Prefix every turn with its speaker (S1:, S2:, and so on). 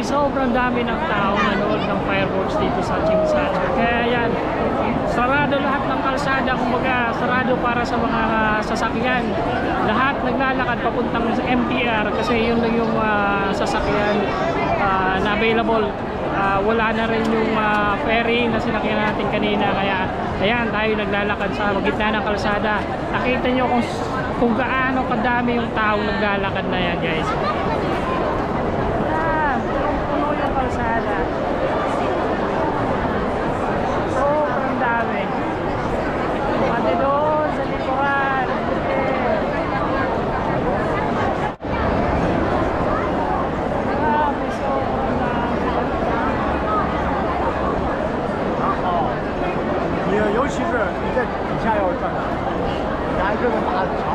S1: sobrang dami ng tao nanood ng fireworks dito sa Chingsan. Kaya yan, sarado lahat ng kalsada, kumbaga sarado para sa mga sasakyan. Lahat naglalakad papuntang sa MTR kasi yun lang yung ah, sasakyan ah, na available. Ah, wala na rin yung ah, ferry na sinakyan natin kanina kaya ayan tayo naglalakad sa gitna ng kalsada. Nakita nyo kung, kung gaano kadami yung tao naglalakad na yan guys.
S2: 在底下要站的，拿一个个大的长